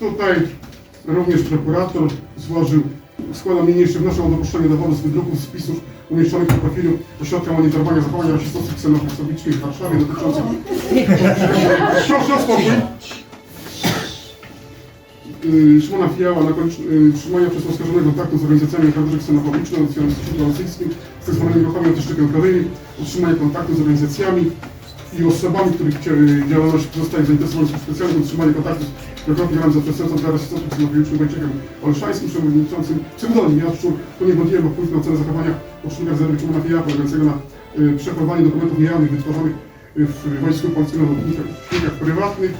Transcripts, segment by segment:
Tutaj również prokurator złożył, składam niniejszy wniosek o dopuszczenie dowodu z wydruków spisów umieszczonych na profilu Ośrodka Monitorowania Zachowań Rasistowskich Ksenofobicznych w Warszawie dotyczących... Proszę o spokój. Yy, Szymona Fiała na kończ... yy, trzymania przez oskarżonego kontaktu z organizacjami o charakterze ksenofobicznym, nacjonalistycznym, rosyjskim, z zwanymi ruchami antyszczepionkowymi, utrzymania kontaktu z organizacjami i osobami, których działalność zostaje zainteresowana służb specjalnych, utrzymanie kontaktu z wielokrotnie działając za przestępcą dla rasistowskim ksenofobicznym Wojciechem Olszańskim, przewodniczącym pseudonim Jan Szczur, to niewątpliwie ma wpływ na ocenę zachowania poczynnika rezerwy Fiała, polegającego na y, przechowywanie dokumentów niejawnych wytworzonych y, w Wojsku Polskim na śmigach prywatnych.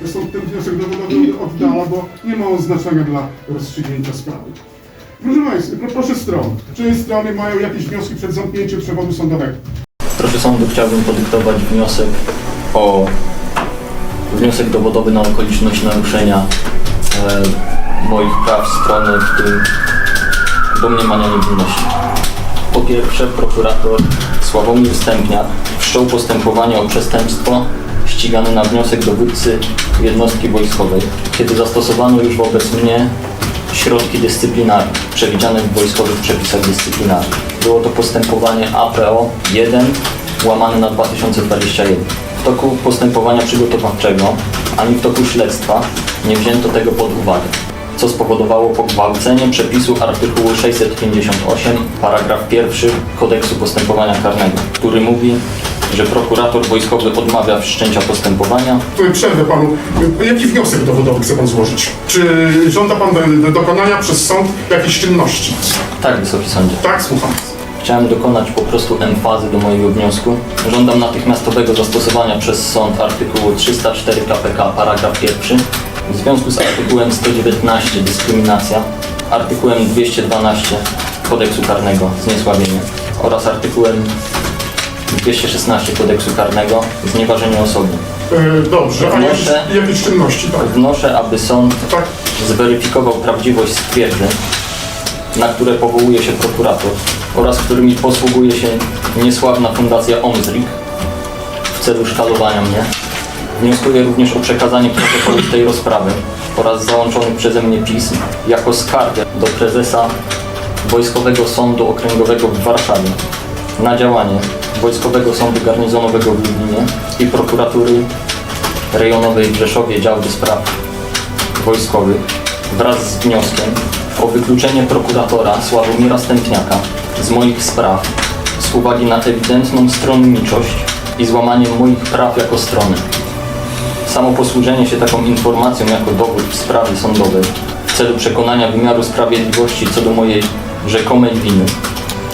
Zresztą ten wniosek dowodowy oddala, bo nie ma on znaczenia dla rozstrzygnięcia sprawy. Proszę Państwa, pro- proszę stron. Czy strony mają jakieś wnioski przed zamknięciem przewodu sądowego? Proszę sądu, chciałbym podyktować wniosek o wniosek dowodowy na okoliczność naruszenia e, moich praw strony, w tym domniemania niewinności. Po pierwsze, prokurator Sławomir Stępniak wszczął postępowanie o przestępstwo ścigane na wniosek dowódcy jednostki wojskowej, kiedy zastosowano już wobec mnie środki dyscyplinarne przewidziane w wojskowych przepisach dyscyplinarnych. Było to postępowanie APO 1 łamane na 2021. W toku postępowania przygotowawczego ani w toku śledztwa nie wzięto tego pod uwagę co spowodowało pogwałcenie przepisu artykułu 658, paragraf 1 Kodeksu Postępowania Karnego, który mówi, że prokurator wojskowy odmawia wszczęcia postępowania, Przerwę panu. Jaki wniosek dowodowy chce pan złożyć? Czy żąda pan do- do dokonania przez sąd jakiejś czynności? tak Wysoki Sądzie. Tak, słucham. Chciałem dokonać po prostu emfazy do mojego wniosku. Żądam natychmiastowego zastosowania przez sąd artykułu 304 KPK, paragraf 1 w związku z artykułem 119 dyskryminacja, artykułem 212 Kodeksu Karnego zniesławienie oraz artykułem 216 Kodeksu Karnego znieważenie osoby. Y, Dobrze, a jakieś, Wnoszę- jakieś czynności, tak? Wnoszę, aby sąd Tak. zweryfikował prawdziwość stwierdzeń, na które powołuje się prokurator oraz którymi posługuje się niesławna Fundacja OMZRIK w celu szkalowania mnie. Wnioskuję również o przekazanie protokołu tej rozprawy oraz załączonych przeze mnie pism jako skargę do prezesa Wojskowego Sądu Okręgowego w Warszawie na działanie Wojskowego Sądu Garnizonowego w Lublinie i Prokuratury Rejonowej w Rzeszowie Dział do Spraw wojskowych wraz z wnioskiem o wykluczenie prokuratora Sławomira Stępniaka z moich spraw z uwagi na ewidentną stronniczość i złamanie moich praw jako strony. Samo posłużenie się taką informacją jako dowód w sprawie sądowej w celu przekonania wymiaru sprawiedliwości co do mojej rzekomej winy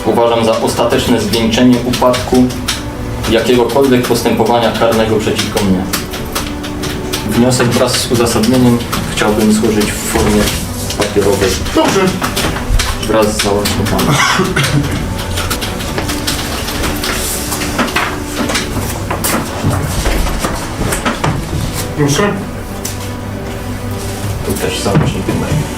uważam za ostateczne zwieńczenie upadku jakiegokolwiek postępowania karnego przeciwko mnie. Wniosek wraz z uzasadnieniem chciałbym złożyć w formie papierowej Dobrze. wraz z załącznikami. Proszę. Tu też załączniki mają.